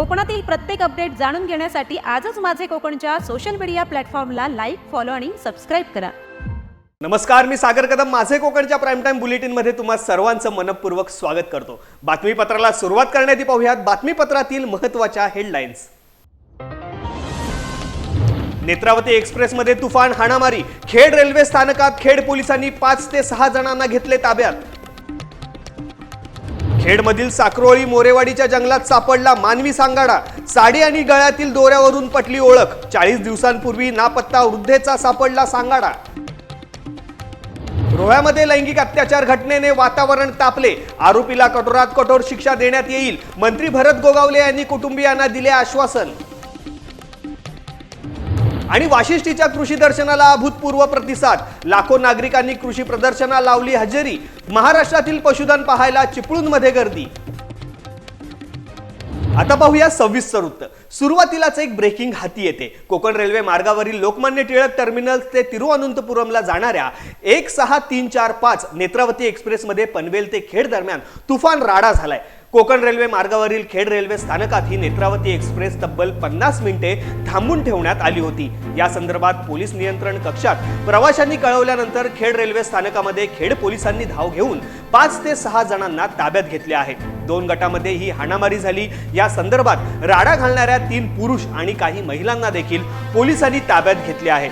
कोकणातील प्रत्येक अपडेट जाणून घेण्यासाठी आजच माझे कोकणच्या सोशल मीडिया प्लॅटफॉर्मला लाईक फॉलो आणि सबस्क्राईब करा. नमस्कार मी सागर कदम. माझे कोकणच्या प्राईम टाइम बुलेटिनमध्ये तुम्हा सर्वांचं मनपूर्वक स्वागत करतो. बातमीपत्राला सुरुवात करण्याआधी पाहूयात बातमीपत्रातील महत्त्वाच्या हेडलाईन्स नेत्रावती एक्सप्रेसमध्ये तुफान हाणामारी. खेड रेल्वे स्थानकात खेड पोलिसांनी पाच ते सहा जणांना घेतले ताब्यात. खेडमधील साक्रोळी मोरेवाडीच्या जंगलात सापडला मानवी सांगाडा. साडी आणि गळ्यातील दोऱ्यावरून पटली ओळख. चाळीस दिवसांपूर्वी नापत्ता वृद्धेचा सापडला सांगाडा. रोह्यामध्ये लैंगिक अत्याचार घटनेने वातावरण तापले. आरोपीला कठोरात कठोर शिक्षा देण्यात येईल. मंत्री भरत गोगावले यांनी कुटुंबियांना दिले आश्वासन. आणि वाशिष्ठीच्या कृषी दर्शनाला अभूतपूर्व प्रतिसाद. लाखो नागरिकांनी कृषी प्रदर्शनाला लावली हजेरी. महाराष्ट्रातील पशुधन पाहायला चिपळूणमध्ये गर्दी. आता पाहूया सविस्तर वृत्त सुरुवातीलाच एक ब्रेकिंग हाती येते. कोकण रेल्वे मार्गावरील लोकमान्य टिळक टर्मिनल ते तिरुअनंतपुरमला जाणाऱ्या एक सहा तीन चार पाच नेत्रावती एक्सप्रेसमध्ये पनवेल ते खेड दरम्यान तुफान राडा झालाय. कोकण रेल्वे मार्गावरील खेड रेल्वे स्थानकात ही नेत्रावती एक्सप्रेस तब्बल पन्नास मिनिटे थांबून ठेवण्यात आली होती. या संदर्भात पोलीस नियंत्रण कक्षात प्रवाशांनी कळवल्यानंतर खेड रेल्वे स्थानकामध्ये खेड पोलिसांनी धाव घेऊन पाच ते सहा जणांना ताब्यात घेतले आहे. दोन गटामध्ये ही हाणामारी झाली. या संदर्भात राडा घालणाऱ्या तीन पुरुष आणि काही महिलांना देखील पोलिसांनी ताब्यात घेतले आहे.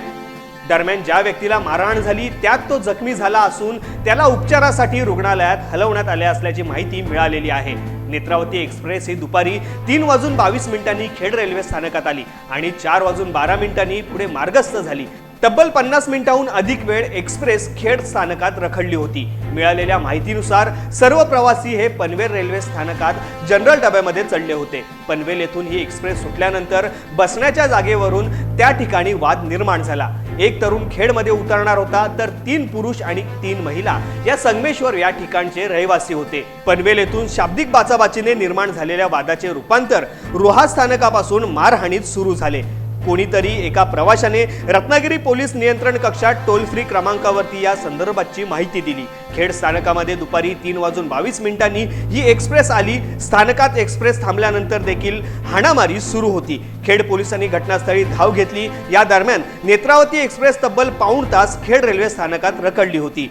दरम्यान ज्या व्यक्तीला मारहाण झाली त्यात तो जखमी झाला असून त्याला उपचारासाठी रुग्णालयात हलवण्यात आले असल्याची माहिती मिळालेली आहे. नेत्रावती एक्सप्रेस ही दुपारी तीन वाजून बावीस मिनिटांनी खेड रेल्वे स्थानकात आली आणि चार वाजून बारा मिनिटांनी पुढे मार्गस्थ झाली. तब्बल पन्नास मिनिटाहून अधिक वेळ एक्सप्रेस खेड स्थानकात रखडली होती. मिळालेल्या माहितीनुसार सर्व प्रवासी हे पनवेल रेल्वे स्थानकात जनरल डब्यामध्ये चढले होते. पनवेल येथून ही एक्सप्रेस सुटल्यानंतर बसण्याच्या जागेवरून त्या ठिकाणी वाद निर्माण झाला. एक तरुण खेडमध्ये उतरणार होता तर तीन पुरुष आणि तीन महिला या संगमेश्वर या ठिकाणचे रहिवासी होते. पनवेल येथून शाब्दिक बाचाबाचीने निर्माण झालेल्या वादाचे रूपांतर रोहा स्थानकापासून मारहाणीत सुरू झाले. कोणीतरी एका प्रवाशाने रत्नागिरी पोलीस नियंत्रण कक्षात टोल फ्री क्रमांकावरती या संदर्भाची माहिती दिली. खेड स्थानकामध्ये दुपारी तीन वाजून बावीस मिनिटांनी ही एक्सप्रेस आली. स्थानकात एक्सप्रेस थांबल्यानंतर देखील हाणामारी सुरू होती. खेड पोलिसांनी घटनास्थळी धाव घेतली. या दरम्यान नेत्रावती एक्सप्रेस तब्बल पाऊण तास खेड रेल्वे स्थानकात रखडली होती.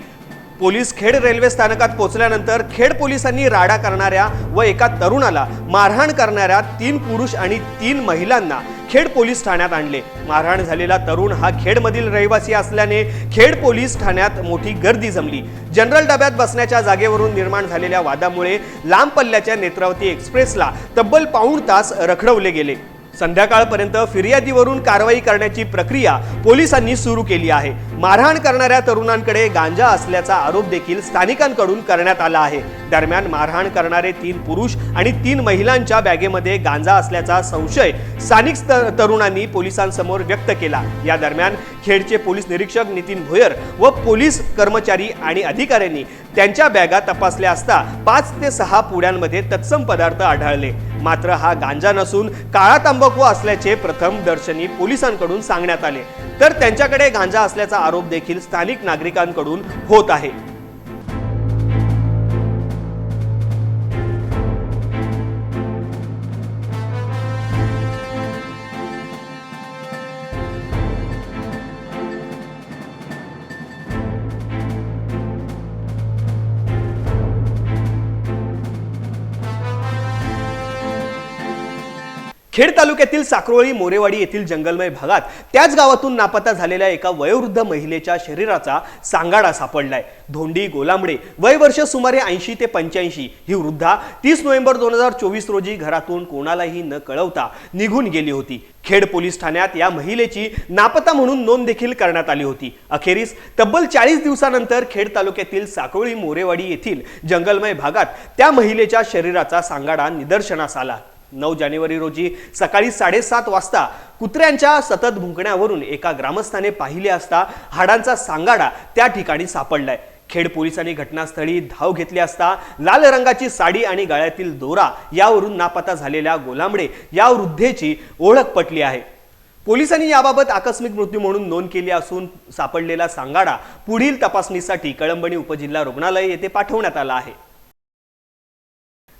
पोलीस खेड रेल्वे स्थानकात पोहोचल्यानंतर खेड पोलिसांनी राडा करणाऱ्या व एका तरुणाला मारहाण करणाऱ्या तीन पुरुष आणि तीन महिलांना खेड पोलीस ठाण्यात आणले. मारहाण झालेला तरुण हा खेडमधील रहिवासी असल्याने खेड पोलीस ठाण्यात मोठी गर्दी जमली. जनरल डब्यात बसण्याच्या जागेवरून निर्माण झालेल्या वादामुळे लांब पल्ल्याच्या नेत्रावती एक्सप्रेसला तब्बल पाऊण तास रखडवले गेले. संध्याकाळपर्यंत फिर्यादीवरून कारवाई करण्याची प्रक्रिया पोलिसांनी सुरू केली आहे. मारहाण करणाऱ्या तरुणांकडे गांजा असल्याचा आरोप देखील स्थानिकांकडून करण्यात आला आहे. दरम्यान मारहाण करणारे तीन पुरुष आणि तीन महिलांच्या बॅगेमध्ये गांजा असल्याचा संशय स्थानिक तरुणांनी पोलिसांसमोर व्यक्त केला. या दरम्यान खेडचे पोलीस निरीक्षक नितीन भोयर व पोलीस कर्मचारी आणि अधिकाऱ्यांनी त्यांच्या बॅगा तपासल्या असता पाच ते सहा पुड्यांमध्ये तत्सम पदार्थ आढळले. मात्र हा गांजा नसून काळा तंबाखू असल्याचे प्रथम दर्शनी पोलिसांकडून सांगण्यात आले. तर त्यांच्याकडे गांजा असल्याचा आरोप देखील स्थानिक नागरिकांकडून होत आहे. खेड तालुक्यातील साक्रोळी मोरेवाडी येथील जंगलमय भागात त्याच गावातून नापता झालेल्या एका वयोवृद्ध महिलेच्या शरीराचा सांगाडा सापडलाय. धोंडी गोलांबडे वय वर्ष सुमारे ऐंशी ते पंच्याऐंशी ही वृद्धा तीस नोव्हेंबर दोन हजार चोवीस रोजी घरातून कोणालाही न कळवता निघून गेली होती. खेड पोलीस ठाण्यात या महिलेची नापता म्हणून नोंद देखील करण्यात आली होती. अखेरीस तब्बल चाळीस दिवसानंतर खेड तालुक्यातील साकोळी मोरेवाडी येथील जंगलमय भागात त्या महिलेच्या शरीराचा सांगाडा निदर्शनास आला. नऊ जानेवारी रोजी सकाळी साडेसात वाजता कुत्र्यांच्या सतत भुंकण्यावरून एका ग्रामस्थाने पाहिले असता हाडांचा सांगाडा त्या ठिकाणी सापडलाय. खेड पोलिसांनी घटनास्थळी धाव घेतली असता लाल रंगाची साडी आणि गळ्यातील दोरा यावरून नापता झालेल्या गोलांबडे या वृद्धेची ओळख पटली आहे. पोलिसांनी याबाबत आकस्मिक मृत्यू म्हणून नोंद केली असून सापडलेला सांगाडा पुढील तपासणीसाठी कळंबणी उपजिल्हा रुग्णालय येथे पाठवण्यात आला आहे.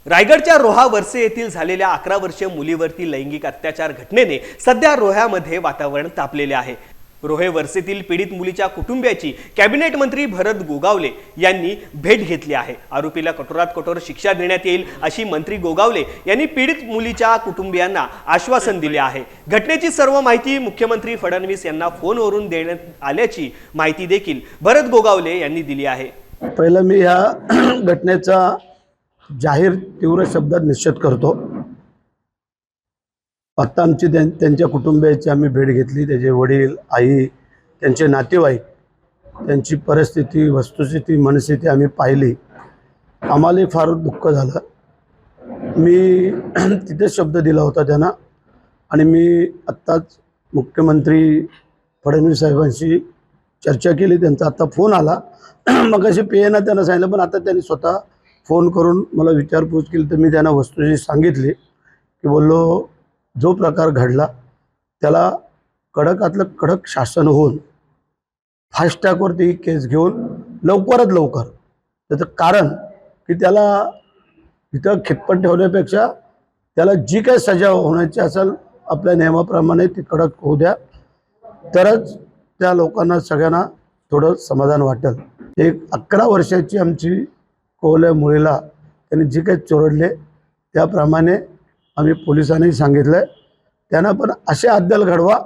रायगडच्या रोहा वर्से येथील झालेल्या अकरा वर्षीय मुलीवरती लैंगिक अत्याचार घटनेने सध्या रोह्यामध्ये वातावरण तापलेले आहे. रोहे वर्सेतील पीडित मुलीच्या कुटुंबियाची कॅबिनेट मंत्री भरत गोगावले यांनी भेट घेतली आहे. आरोपीला कठोरात कठोर शिक्षा देण्यात येईल अशी मंत्री गोगावले यांनी पीडित मुलीच्या कुटुंबियांना आश्वासन दिले आहे. घटनेची सर्व माहिती मुख्यमंत्री फडणवीस यांना फोनवरून देण्यात आल्याची माहिती देखील भरत गोगावले यांनी दिली आहे. पहिलं मी या घटनेचा जाहीर तीव्र शब्दात निषेध करतो. आत्ता आमची त्यां त्यांच्या कुटुंबियाची आम्ही भेट घेतली. त्याचे वडील आई त्यांचे नातेवाईक त्यांची परिस्थिती वस्तुस्थिती मनस्थिती आम्ही पाहिली. आम्हालाही फार दुःख झालं. मी तिथेच शब्द दिला होता त्यांना. आणि मी आत्ताच मुख्यमंत्री फडणवीस साहेबांशी चर्चा केली. त्यांचा आत्ता फोन आला. मग अशी पी एनं त्यांना सांगितलं पण आता त्यांनी स्वतः फोन करून मला विचारपूस केली तर मी त्यांना वस्तूची सांगितली की बोललो जो प्रकार घडला त्याला कडकातलं कडक शासन होऊन फास्टॅगवरती ही केस घेऊन लवकरात लवकर. त्याचं कारण की त्याला इथं खिप्पट ठेवण्यापेक्षा त्याला जी काही सजा होण्याची असेल आपल्या नियमाप्रमाणे ती कडक होऊ द्या. तरच त्या लोकांना सगळ्यांना थोडं समाधान वाटेल. एक अकरा वर्षाची आमची कोवल्या मुळीला त्यांनी जे काही चोरडले त्याप्रमाणे आम्ही पोलिसांनी सांगितलं त्यांना पण असे अद्दल घडवा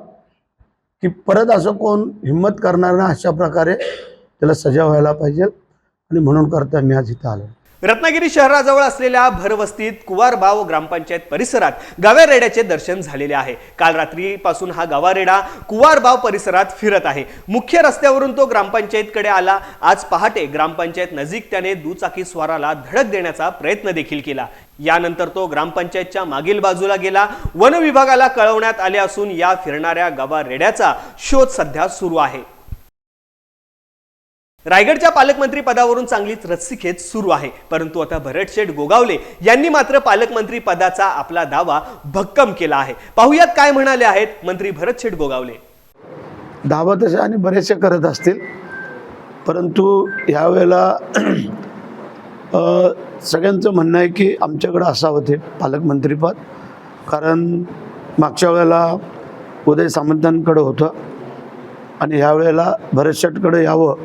की परत असं कोण हिंमत करणार ना अशा प्रकारे त्याला सजा व्हायला पाहिजे. आणि म्हणून करता मी आज इथं आलो. रत्नागिरी शहराजवळ असलेल्या भरवस्तीत कुवारबाव ग्रामपंचायत परिसरात गावारेड्याचे दर्शन झालेले आहे. काल रात्रीपासून हा गावारेडा कुवारबाव परिसरात फिरत आहे. मुख्य रस्त्यावरून तो ग्रामपंचायतकडे आला. आज पहाटे ग्रामपंचायत नजीक त्याने दुचाकी स्वाराला धडक देण्याचा प्रयत्न देखील केला. यानंतर तो ग्रामपंचायतच्या मागील बाजूला गेला. वन विभागाला कळवण्यात आले असून या फिरणाऱ्या गावारेड्याचा शोध सध्या सुरू आहे. रायगडच्या पालकमंत्री पदावरून चांगलीच रस्सीखेच सुरू आहे. परंतु आता भरतशेठ गोगावले यांनी मात्र पालकमंत्री पदाचा आपला दावा भक्कम केला आहे. पाहुयात काय म्हणाले आहेत मंत्री भरतशेठ गोगावले. दावा तसे आणि बरेचसे करत असतील. परंतु यावेळेला सगळ्यांचं म्हणणं आहे की आमच्याकडं असावं ते पालकमंत्रीपद कारण मागच्या वेळेला उदय सामंतांकडं होतं. आणि ह्यावेळेला भरत शेटकडे यावं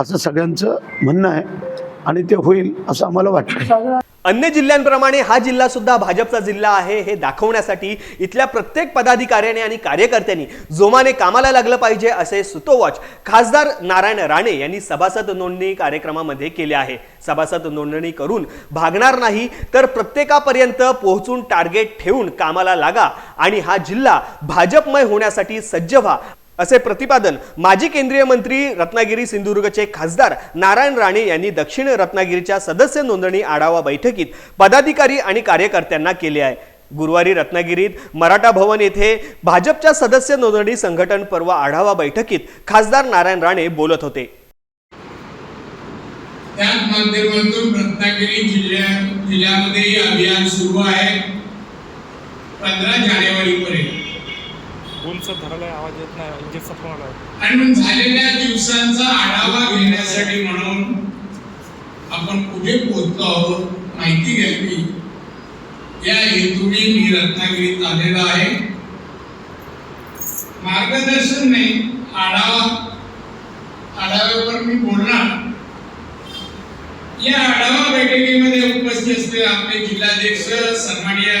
असं सगळ्यांचं म्हणणं आहे. आणि ते होईल असं आम्हाला वाटतं. अन्य जिल्ह्यांप्रमाणे हा जिल्हा सुद्धा भाजपचा जिल्हा आहे हे दाखवण्यासाठी इथल्या प्रत्येक पदाधिकाऱ्याने आणि कार्यकर्त्यांनी जोमाने कामाला लागलं पाहिजे असे सुतोवाच खासदार नारायण राणे यांनी सभासद नोंदणी कार्यक्रमामध्ये केले आहे. सभासद नोंदणी करून भागणार नाही तर प्रत्येकापर्यंत पोहोचून टार्गेट ठेवून कामाला लागा आणि हा जिल्हा भाजपमय होण्यासाठी सज्ज व्हा. असे प्रतिपादन माजी केंद्रीय मंत्री रत्नागिरी सिंधुदुर्गचे खासदार नारायण राणे यांनी दक्षिण रत्नागिरीच्या सदस्य नोंदणी आढावा बैठकीत पदाधिकारी आणि कार्यकर्त्यांना केले आहे. गुरुवारी रत्नागिरीत मराठा भवन येथे भाजपच्या सदस्य नोंदणी संघटन पर्व आढावा बैठकीत खासदार नारायण राणे बोलत होते. त्याच माध्यमातून रत्नागिरी जिल्ह्यामध्ये अभियान सुरू आहे. पंधरा जानेवारी पर्यंत बोलचं आवाज येत नाही इंजिनचा फोन आला आणि मग झालेल्या दिवसांचा आढावा घेण्यासाठी म्हणून आपण कुठे पोहोचलो आहोत माहिती घ्यावी या हेतूने मी रत्नागिरीत आलेला आहे. मार्गदर्शन नाही आढावा आढाव्यावर मी बोलणार. या आढावा बैठकीमध्ये उपस्थित असलेले आपले जिल्हाध्यक्ष सन्माननीय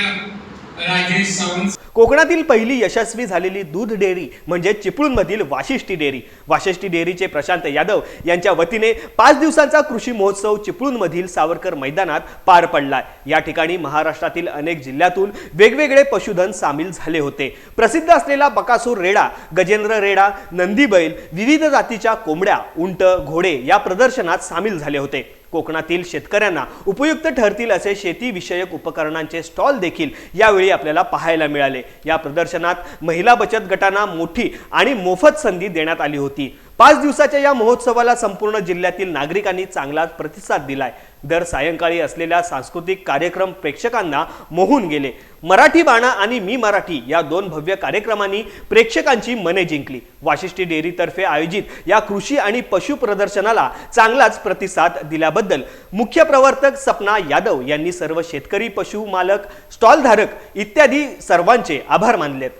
राजेश सावंत कोकणातील पहिली यशस्वी झालेली दूध डेअरी म्हणजे चिपळूणमधील वाशिष्ठी डेअरी. वाशिष्ठी डेअरीचे प्रशांत यादव यांच्या वतीने पाच दिवसांचा कृषी महोत्सव चिपळूणमधील सावरकर मैदानात पार पडलाय. या ठिकाणी महाराष्ट्रातील अनेक जिल्ह्यातून वेगवेगळे पशुधन सामील झाले होते. प्रसिद्ध असलेला बकासूर रेडा गजेंद्र रेडा नंदी बैल विविध जातीच्या कोंबड्या उंट घोडे या प्रदर्शनात सामील झाले होते. कोकणातील शेतकऱ्यांना उपयुक्त ठरतील असे शेतीविषयक उपकरणांचे स्टॉल देखील यावेळी आपल्याला पाहायला मिळाले. या प्रदर्शनात महिला बचत गटांना मोठी आणि मोफत संधी देण्यात आली होती. पाच दिवसाच्या या महोत्सवाला संपूर्ण जिल्ह्यातील नागरिकांनी चांगला प्रतिसाद दिलाय. दर सायंकाळी असलेल्या सांस्कृतिक कार्यक्रम प्रेक्षकांना मोहून गेले. मराठी बाणा आणि मी मराठी या दोन भव्य कार्यक्रमांनी प्रेक्षकांची मने जिंकली. वाशिष्ठी डेअरीतर्फे आयोजित या कृषी आणि पशु प्रदर्शनाला चांगलाच प्रतिसाद दिल्याबद्दल मुख्य प्रवर्तक सपना यादव यांनी सर्व शेतकरी पशु मालक स्टॉलधारक इत्यादी सर्वांचे आभार मानलेत.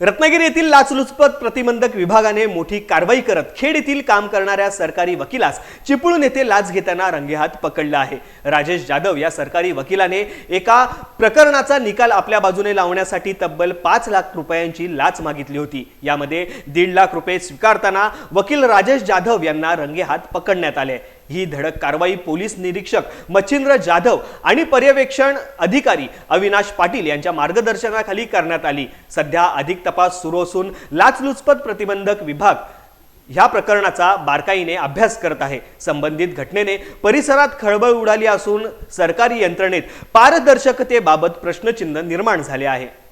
रत्नागिरी येथील लाचलुचपत प्रतिबंधक विभागाने मोठी कारवाई करत खेड येथील काम करणाऱ्या सरकारी वकिलास चिपळूण येथे लाच घेताना रंगेहात पकडला आहे. राजेश जाधव या सरकारी वकिलाने एका प्रकरणाचा निकाल आपल्या बाजूने लावण्यासाठी तब्बल पाच लाख रुपयांची लाच मागितली होती. यामध्ये दीड लाख रुपये स्वीकारताना वकील राजेश जाधव यांना रंगेहात पकडण्यात आले. ही धडक कारवाई पोलीस निरीक्षक मच्छिंद्र जाधव आणि पर्यवेक्षण अधिकारी अविनाश पाटील यांच्या मार्गदर्शनाखाली करण्यात आली. सध्या अधिक तपास सुरू असून लाचलुचपत प्रतिबंधक विभाग ह्या प्रकरणाचा बारकाईने अभ्यास करत आहे. संबंधित घटनेने परिसरात खळबळ उडाली असून सरकारी यंत्रणेत पारदर्शकतेबाबत प्रश्नचिन्ह निर्माण झाले आहे.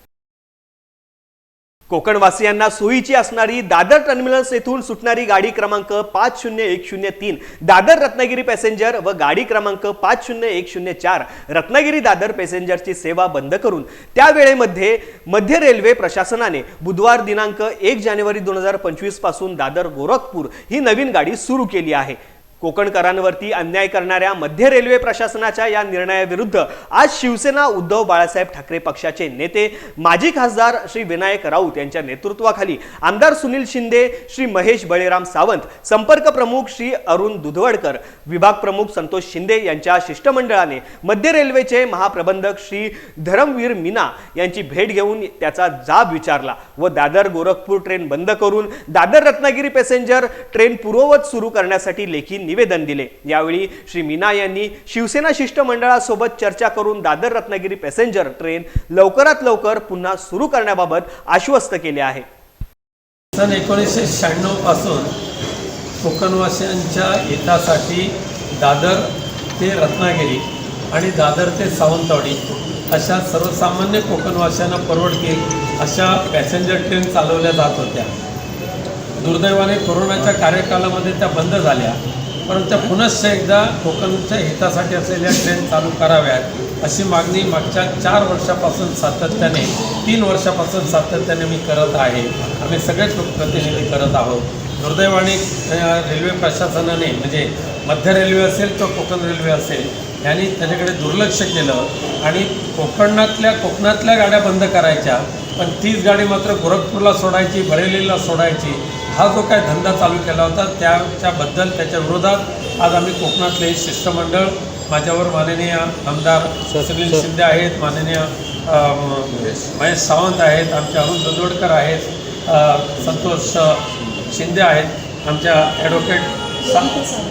कोकणवासियांना सोयीची असणारी दादर टर्मिनल्स येथून सुटणारी गाडी क्रमांक पाच शून्य एक शून्य तीन दादर रत्नागिरी पॅसेंजर व गाडी क्रमांक पाच शून्य एक शून्य चार रत्नागिरी दादर पॅसेंजरची सेवा बंद करून त्या वेळेमध्ये मध्य रेल्वे प्रशासनाने बुधवार दिनांक एक जानेवारी दोन हजार पंचवीसपासून दादर गोरखपूर ही नवीन गाडी सुरू केली आहे. कोकणकरांवरती अन्याय करणाऱ्या मध्य रेल्वे प्रशासनाच्या या निर्णयाविरुद्ध आज शिवसेना उद्धव बाळासाहेब ठाकरे पक्षाचे नेते माजी खासदार श्री विनायक राऊत यांच्या नेतृत्वाखाली आमदार सुनील शिंदे श्री महेश बळीराम सावंत संपर्क प्रमुख श्री अरुण दुधवडकर विभाग प्रमुख संतोष शिंदे यांच्या शिष्टमंडळाने मध्य रेल्वेचे महाप्रबंधक श्री धरमवीर मीना यांची भेट घेऊन त्याचा जाब विचारला व दादर गोरखपूर ट्रेन बंद करून दादर रत्नागिरी पॅसेंजर ट्रेन पूर्ववत सुरू करण्यासाठी लेखी निवेदन दिले. यावेळी श्री मीना यांनी शिवसेना शिष्टमंडळासोबत चर्चा करून दादर रत्नागिरी पॅसेंजर ट्रेन लवकरात लवकर पुन्हा सुरू करण्याबाबत आश्वस्त केले आहे. सन एकोणीसशे शहाण्णवपासून कोकणवासियांच्या हितासाठी दादर ते रत्नागिरी आणि दादर ते सावंतवाडी अशा सर्वसामान्य कोकणवासियांना परवडतील अशा पॅसेंजर ट्रेन चालवल्या जात होत्या. दुर्दैवाने कोरोनाच्या कार्यकालामध्ये त्या बंद झाल्या. परंतु पुनश्च एकदा कोकणच्या हितासाठी असलेल्या ट्रेन चालू कराव्यात अशी मागणी मागच्या चार वर्षापासून सातत्याने तीन वर्षापासून सातत्याने मी करत आहे. आम्ही सगळेच लोकप्रतिनिधी करत आहोत. दुर्दैवाने रेल्वे प्रशासनाने म्हणजे मध्य रेल्वे असेल किंवा कोकण रेल्वे असेल यांनी त्याच्याकडे दुर्लक्ष केलं आणि कोकणातल्या कोकणातल्या गाड्या बंद करायच्या पण तीच गाडी मात्र गोरखपूरला सोडायची बरेलीला सोडायची हा जो काय धंदा चालू केला होता त्याच्याबद्दल त्याच्या विरोधात आज आम्ही कोकणातले शिष्टमंडळ माझ्यावर माननीय आमदार सुनील शिंदे आहेत माननीय महेश सावंत आहेत आमचे अरुण दंदोडकर आहेत संतोष शिंदे आहेत आमच्या ॲडव्होकेट सा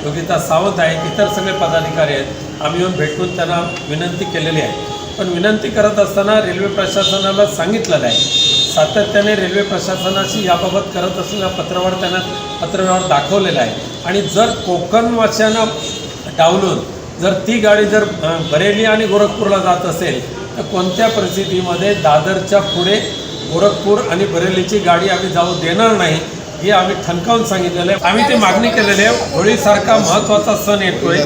योगिता सावंत आहेत इतर सगळे पदाधिकारी आहेत. आम्ही येऊन भेटून त्यांना विनंती केलेली आहे. पण विनंती करत असताना रेल्वे प्रशासनाला सांगितलेलं आहे सातत्याने रेल्वे प्रशासनाशी याबाबत करत असलेला पत्रव्यवहार त्यांना पत्रव्यवहार दाखवलेला आहे. आणि जर कोकणवासियांना डावलून जर ती गाडी जर बरेली आणि गोरखपूरला जात असेल तर कोणत्या परिस्थितीमध्ये दादरच्या पुढे गोरखपूर आणि बरेलीची गाडी आम्ही जाऊ देणार नाही हे आम्ही ठणकावून सांगितलेलं आहे. आम्ही ती मागणी केलेली आहे. होळीसारखा महत्त्वाचा सण येतोय.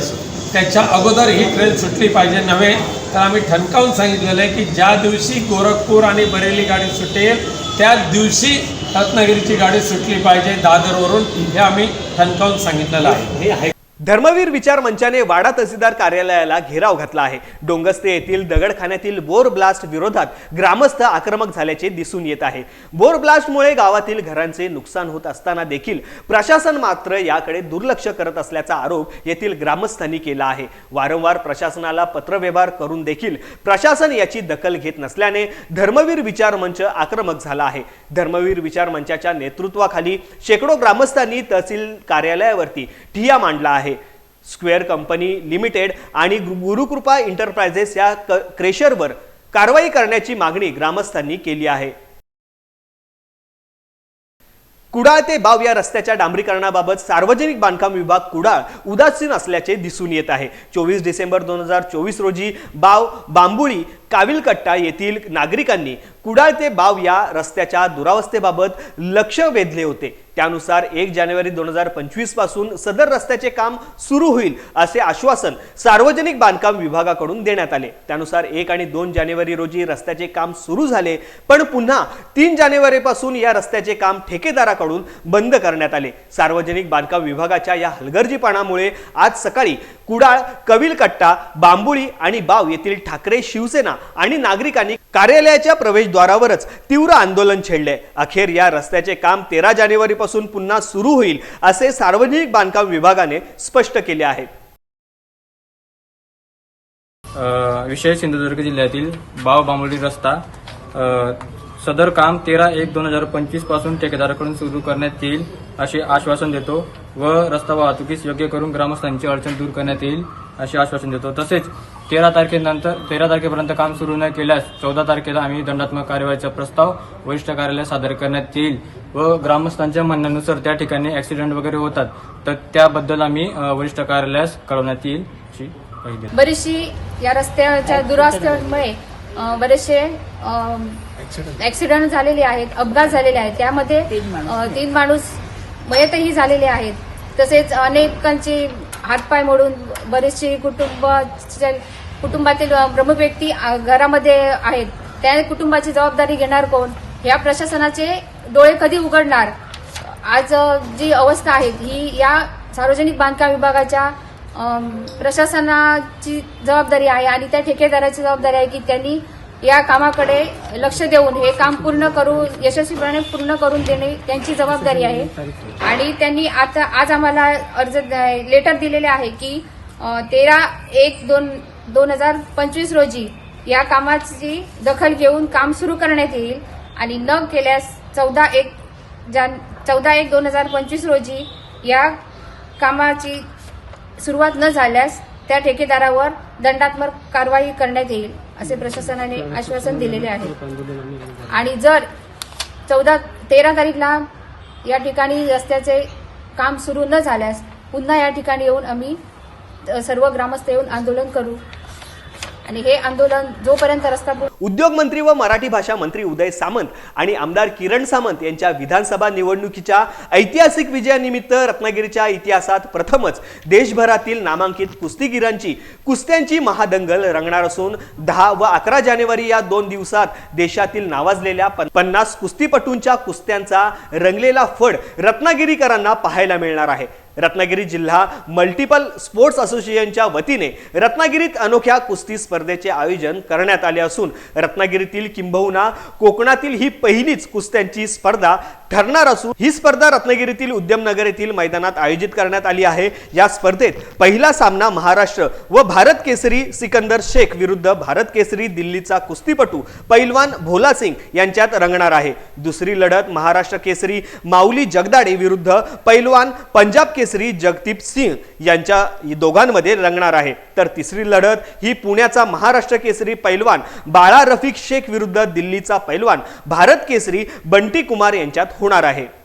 त्याच्या अगोदर ही ट्रेन सुटली पाहिजे नव्हे तर आम्ही ठणकावून सांगितलेलं आहे की ज्या दिवशी गोरखपूर आणि बरेली गाडी सुटेल त्याच दिवशी रत्नागिरीची गाडी सुटली पाहिजे. दादरवरून हे आम्ही ठणकावून सांगितलेलं आहे. धर्मवीर विचार मंचाने वाडा तहसीलदार कार्यालयाला घेराव घातला आहे. डोंगस्ते येथील दगडखान्यातील बोर ब्लास्ट विरोधात ग्रामस्थ आक्रमक झाल्याचे दिसून येत आहे. बोर ब्लास्टमुळे गावातील घरांचे नुकसान होत असताना देखील प्रशासन मात्र याकडे दुर्लक्ष करत असल्याचा आरोप येथील ग्रामस्थांनी केला आहे. वारंवार प्रशासनाला पत्रव्यवहार करून देखील प्रशासन याची दखल घेत नसल्याने धर्मवीर विचार मंच आक्रमक झाला आहे. धर्मवीर विचार मंचाच्या नेतृत्वाखाली शेकडो ग्रामस्थांनी तहसील कार्यालयावरती ठिया मांडला आहे. स्क्वेअर कंपनी लिमिटेड आणि गुरुकृपा एंटरप्राइजेस या क- क्रेशरवर कारवाई करण्याची मागणी ग्रामस्थांनी केली आहे. कुडाळ ते बाव या रस्त्याच्या डांबरीकरणाबाबत सार्वजनिक बांधकाम विभाग कुडाळ उदासीन असल्याचे दिसून येत आहे. चोवीस डिसेंबर दोन हजार चोवीस रोजी बाव बांबुळी काविलकट्टा येथील नागरिकांनी कुडाळ ते बाव या रस्त्याच्या दुरावस्थेबाबत लक्ष वेधले होते. त्यानुसार एक जानेवारी दोन हजार पंचवीसपासून सदर रस्त्याचे काम सुरू होईल असे आश्वासन सार्वजनिक बांधकाम विभागाकडून देण्यात आले. त्यानुसार एक आणि दोन जानेवारी रोजी रस्त्याचे काम सुरू झाले पण पुन्हा तीन जानेवारीपासून या रस्त्याचे काम ठेकेदाराकडून बंद करण्यात आले. सार्वजनिक बांधकाम विभागाच्या या हलगर्जीपणामुळे आज सकाळी कुडाळ कविलकट्टा बांबुळी आणि बाव येथील ठाकरे शिवसेना आणि नागरिकांनी कार्यालयाच्या प्रवेशद्वारावरच तीव्र आंदोलन छेडले. अखेर या रस्त्याचे काम तेरा जानेवारीपासून पुन्हा सुरू होईल असे सार्वजनिक बांधकाम विभागाने स्पष्ट केले आहे. विशेष विषय सिंधुदुर्ग जिल्ह्यातील बाव बांबुळी रस्ता सदर काम तेरा एक दोन हजार पंचवीसपासून ठेकेदाराकडून सुरू करण्यात येईल असे आश्वासन देतो व रस्ता वाहतुकीस योग्य करून ग्रामस्थांची अडचण दूर करण्यात येईल असे आश्वासन देतो. तसेच तेरा तारखेनंतर तेरा तारखेपर्यंत काम सुरू न केल्यास चौदा तारखेला आम्ही दंडात्मक कार्यवाहीचा प्रस्ताव वरिष्ठ कार्यालयात सादर करण्यात येईल व ग्रामस्थांच्या म्हणण्यानुसार त्या ठिकाणी ऍक्सिडेंट वगैरे होतात तर त्याबद्दल आम्ही वरिष्ठ कार्यालयास कळवण्यात येईल अशी बरीचशी या रस्त्याच्या दुरास्त्यामुळे बरेचसे ऍक्सिडेंट झालेले आहेत अपघात झालेले आहेत. त्यामध्ये तीन माणूस. मयतही झालेले आहेत. तसेच अनेकांचे हातपाय मोडून बरेचसे कुटुंब कुटुंबातील प्रमुख व्यक्ती घरामध्ये आहेत. त्या कुटुंबाची जबाबदारी घेणार कोण? या प्रशासनाचे डोळे कधी उघडणार? आज जी अवस्था आहे ही या सार्वजनिक बांधकाम विभागाच्या प्रशासनाची जबाबदारी आहे आणि त्या ठेकेदाराची जबाबदारी आहे की त्यांनी या कामाकडे लक्ष देऊन हे काम पूर्ण करू यशस्वीपणे पूर्ण करून देणे त्यांची जबाबदारी आहे. आणि त्यांनी आता आज आम्हाला अर्ज लेटर दिलेले आहे की तेरा एक दोन दोन हजार पंचवीस रोजी या कामाची दखल घेऊन काम सुरू करण्यात येईल. आणि न केल्यास चौदा एक जान चौदा एक दोन हजार पंचवीस रोजी या कामाची सुरुवात न झाल्यास त्या ठेकेदारावर दंडात्मक कारवाई करण्यात येईल असे प्रशासनाने आश्वासन दिलेले आहे. आणि जर चौदा तेरा तारीखला या ठिकाणी रस्त्याचे काम सुरू न झाल्यास पुन्हा या ठिकाणी येऊन आम्ही सर्व ग्रामस्थ येऊन आंदोलन करू. आणि हे आंदोलन जोपर्यंत रस्ता उद्योग मंत्री व मराठी भाषा मंत्री उदय सामंत आणि आमदार किरण सामंत यांच्या विधानसभा निवडणुकीच्या ऐतिहासिक विजयानिमित्त रत्नागिरीच्या इतिहासात प्रथमच देशभरातील नामांकित कुस्तीगिरांची कुस्त्यांची महादंगल रंगणार असून दहा व अकरा जानेवारी या दोन दिवसात देशातील नावाजलेल्या पन्नास कुस्तीपटूंच्या कुस्त्यांचा रंगलेला फड रत्नागिरीकरांना पाहायला मिळणार आहे. रत्नागिरी जिल्हा मल्टिपल स्पोर्ट्स असोसिएशनच्या वतीने रत्नागिरीत अनोख्या कुस्ती स्पर्धेचे आयोजन करण्यात आले असून रत्नागिरीतील किंबहुना कोकणातील ही पहिलीच कुस्त्यांची स्पर्धा ठरणार असून ही स्पर्धा रत्नागिरीतील उद्यमनगर येथील मैदानात आयोजित करण्यात आली आहे. या स्पर्धेत पहिला सामना महाराष्ट्र व भारत केसरी सिकंदर शेख विरुद्ध भारत केसरी दिल्लीचा कुस्तीपटू पैलवान भोला सिंग यांच्यात रंगणार आहे. दुसरी लढत महाराष्ट्र केसरी माऊली जगदाडे विरुद्ध पैलवान पंजाब केसरी जगदीप सिंग यांच्या दोघांमध्ये रंगणार आहे. तर तिसरी लढत ही पुण्याचा महाराष्ट्र केसरी पैलवान बाळा रफिक शेख विरुद्ध दिल्लीचा पैलवान. भारत केसरी बंटी कुमार यांच्यात होणार आहे.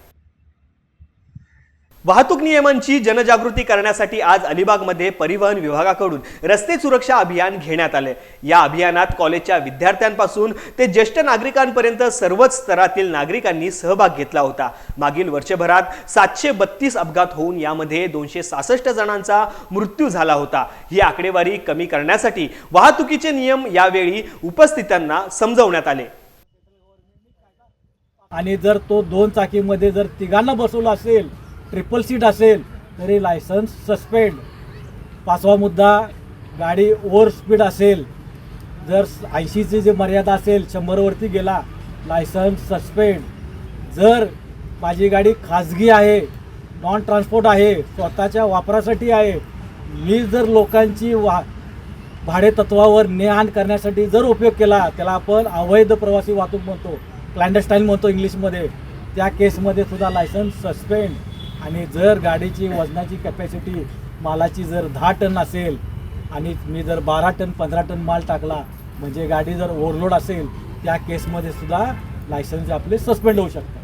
वाहतूक नियमांची जनजागृती करण्यासाठी आज अलिबागमध्ये परिवहन विभागाकडून रस्ते सुरक्षा अभियान घेण्यात आले या अभियानात कॉलेजच्या विद्यार्थ्यांपासून ते ज्येष्ठ नागरिकांपर्यंत सर्वच स्तरातील नागरिकांनी सहभाग घेतला होता. मागील वर्षभरात सातशे बत्तीस अपघात होऊन यामध्ये दोनशे सहासष्ट जणांचा मृत्यू झाला होता. ही आकडेवारी कमी करण्यासाठी वाहतुकीचे नियम यावेळी उपस्थितांना समजवण्यात आले. आणि जर तो दोन चाकीमध्ये जर तिघांना बसवला असेल ट्रिपल सीट असेल तरी लायसन्स सस्पेंड. पाचवा मुद्दा गाडी ओव्हर स्पीड असेल जर ऐंशीची जी मर्यादा असेल शंभरवरती गेला लायसन्स सस्पेंड. जर माझी गाडी खाजगी आहे नॉन ट्रान्सपोर्ट आहे स्वतःच्या वापरासाठी आहे मी जर लोकांची वा भाडे तत्वावर ने आण करण्यासाठी जर उपयोग केला त्याला आपण अवैध प्रवासी वाहतूक म्हणतो क्लँडस्टाईल म्हणतो इंग्लिशमध्ये. त्या केसमध्ये सुद्धा लायसन्स सस्पेंड. आणि जर गाडीची वजनाची कॅपॅसिटी मालाची जर दहा टन असेल आणि मी जर बारा टन पंधरा टन माल टाकला म्हणजे गाडी जर ओव्हरलोड असेल त्या केसमध्ये सुद्धा लायसन्स आपले सस्पेंड होऊ शकतात.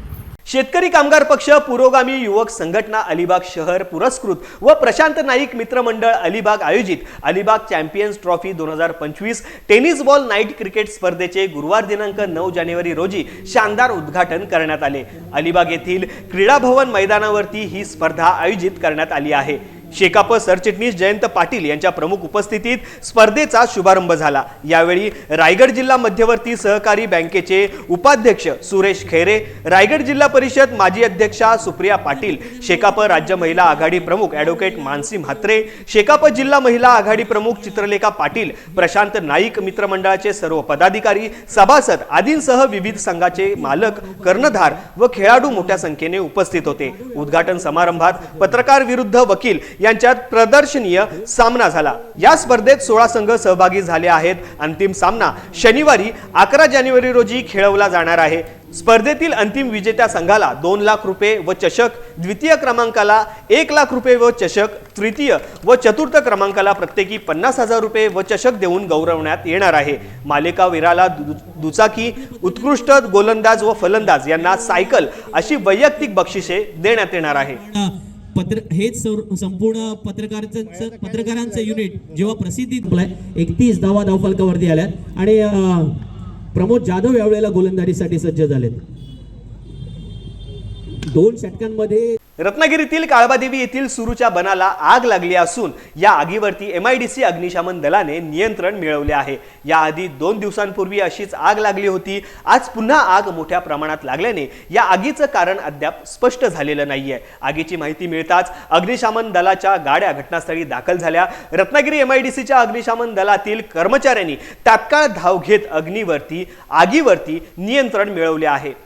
शेतकरी कामगार पक्ष पुरोगामी युवक संघटना अलिबाग शहर पुरस्कृत व प्रशांत नाईक मित्रमंडळ अलिबाग आयोजित अलिबाग चॅम्पियन्स ट्रॉफी दोन हजार पंचवीस टेनिस बॉल नाईट क्रिकेट स्पर्धेचे गुरुवार दिनांक नऊ जानेवारी रोजी शानदार उद्घाटन करण्यात आले. अलिबाग येथील क्रीडा भवन मैदानावरती ही स्पर्धा आयोजित करण्यात आली आहे. शेकाप सरचिटणीस जयंत पाटील यांच्या प्रमुख उपस्थितीत स्पर्धेचा शुभारंभ झाला. यावेळी रायगड जिल्हा मध्यवर्ती सहकारी बँकेचे उपाध्यक्ष सुरेश खैरे रायगड जिल्हा परिषद माजी अध्यक्षा सुप्रिया पाटील शेकाप राज्य महिला आघाडी प्रमुख ॲडव्होकेट मानसी म्हात्रे शेकाप जिल्हा महिला आघाडी प्रमुख चित्रलेखा पाटील प्रशांत नाईक मित्रमंडळाचे सर्व पदाधिकारी सभासद आदींसह विविध संघाचे मालक कर्णधार व खेळाडू मोठ्या संख्येने उपस्थित होते. उद्घाटन समारंभात पत्रकार विरुद्ध वकील यांच्यात प्रदर्शनीय सामना झाला. या स्पर्धेत सोळा संघ सहभागी झाले आहेत. अंतिम सामना शनिवारी अकरा जानेवारी रोजी खेळवला जाणार आहे. स्पर्धेतील अंतिम विजेत्या संघाला दोन लाख रुपये व चषक द्वितीय क्रमांकाला एक लाख रुपये व चषक तृतीय व चतुर्थ क्रमांकाला प्रत्येकी पन्नास हजार रुपये व चषक देऊन गौरवण्यात येणार आहे. मालिकावीराला दु- दुचाकी उत्कृष्ट गोलंदाज व फलंदाज यांना सायकल अशी वैयक्तिक बक्षिसे देण्यात येणार आहे. पत्र हेच संपूर्ण पत्रकारांचं पत्रकारांचं युनिट जेव्हा प्रसिद्धी एकतीस धावा धावफलकावरती आल्यात. आणि प्रमोद जाधव यावेळेला गोलंदाजीसाठी सज्ज झालेत. दोन षटकांमध्ये रत्नागिरीतील काळबादेवी येथील सुरूच्या बनाला आग लागली असून या आगीवरती एम आय डी सी अग्निशमन दलाने नियंत्रण मिळवले आहे. याआधी दोन दिवसांपूर्वी अशीच आग लागली होती. आज पुन्हा आग मोठ्या प्रमाणात लागल्याने या आगीचं कारण अद्याप स्पष्ट झालेलं नाहीये. आगीची माहिती मिळताच अग्निशमन दलाच्या गाड्या घटनास्थळी दाखल झाल्या. रत्नागिरी एम आय डी सीच्या अग्निशमन दलातील कर्मचाऱ्यांनी तात्काळ धाव घेत अग्नीवरती आगीवरती नियंत्रण मिळवले आहे.